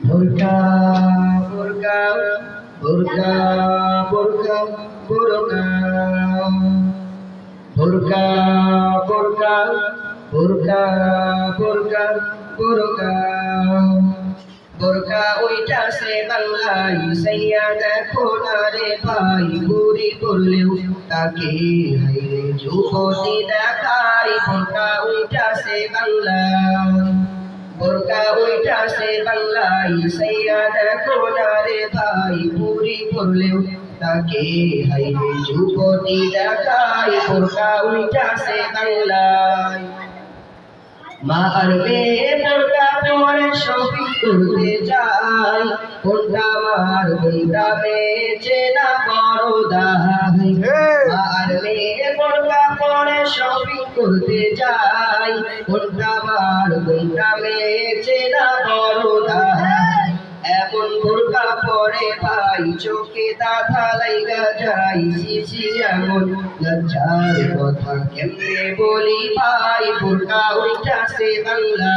বোরকা বোরকা বোরকা বোরকা বোরকা। বোরকা বোরকা বোরকা বোরকা বোরকা। বোরকা ওইটা সে বাংলায় সাইয়া দেখো না রে ভাই, বুড়ি করলেও তাকে হাইরে যুবতী দেখাই বোরকা ওইটা সে বাংলায়। বোরকা ওইটা সে বাংলায় সাইয়া দেখো না রে ভাই বুড়ি করলেও তাকে হাইরে যুবতী দেখাই বোরকা ওইটা সে বাংলায় মা আর মেয়ে পরে শপিং করতে যাই কোনটা মার কোনটা মেয়ে চেনা বড় দাহাই। মা আর মেয়ে শপিং করতে যাই। কোনটা মার কোনটা মেয়ে চেনা বড় এমন বোরকা পরে ভাই চোখে দাধা লাইগা যাই। সিসি এমন লজ্জার কথা, কেমনে বলি ভাই, বোরকা ওইটা সে বাংলা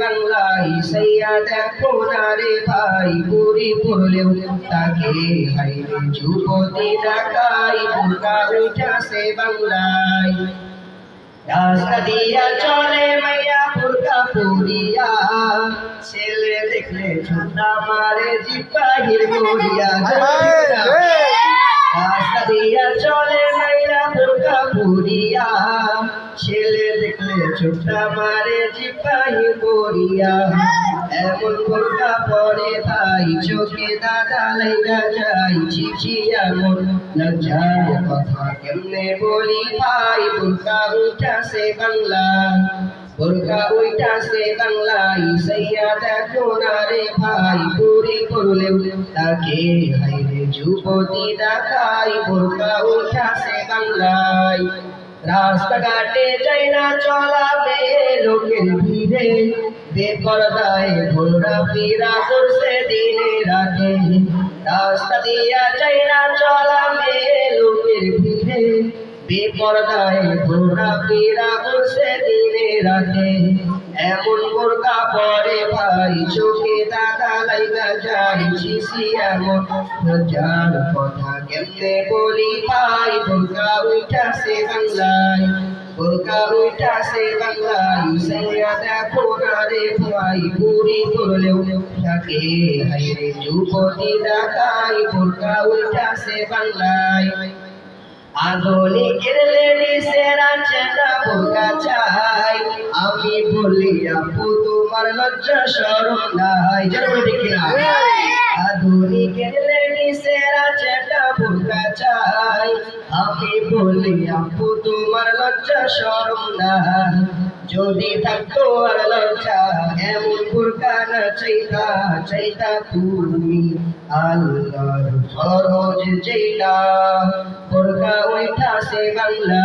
বাংলায়, সাইয়া দেখো না রে ভাই পুরি পড়লেও তাকে হাইরে বাংলায়। চলে মাইয়া ফুরকা পুরিয়া। ছেলে দেখলে ছোটা মারে জিপাহির মরিয়া। দেখলে ছোটা মারে জিপাহি মরিয়া, এমন ফুরকা পরে ভাই চোখে দাদা লাইগা যাই, চিঠি এমন লজ্জার কথা কেমনে বলি? ভাই, বুরকা উঠা সে বাংলা, বুরকা উঠা সে বাংলায় সাইয়া দেখো না রে ভাই, পুরি করলেও তাকে হাইরে যুবতী দেখাই, বুরকা উঠা সে বাংলায়। রাস্তাঘাটে যাই না চলাবে লোকের ভিড়ে বেপরদায় ঘোরা ফিরা করছে দিনে রাতে। রাস্তা দিয়া যাই না চলাবে লোকের ভিড়ে বেপরদায় ঘোরা ফিরা করছে দিনে রাতে। এমন বোরকা পরে ভাই, চোখে দাদা লাইগা যাই শিশি এমন যার কথা কেমনে বলি ভাই, বোরকা উঠা সে বাংলায়, বোরকা উঠা সে বাংলায়। সাইয়া দেখো না রে ভাই পুরি করলেও তাকে হাইরে যুবতী দেখাই, বোরকা উঠা সে বাংলায়। আধুনিকের লেডিসেরা চেনা, বোরকা চাই আমি বলি আপু তোমার লজ্জা শরম নাই। জানো ঠিক না আধুনিকের লেডিসেরা চেনা বোরকা চাই। আমি বলি আপু তোমার লজ্জা শরম নাই। যদি থাকতো আর লজ্জা, এমন বোরকা না চাইতা চাইতা তুমি আল্লাহর ফরজ যেটা বোরকা ওইটা সে বাংলা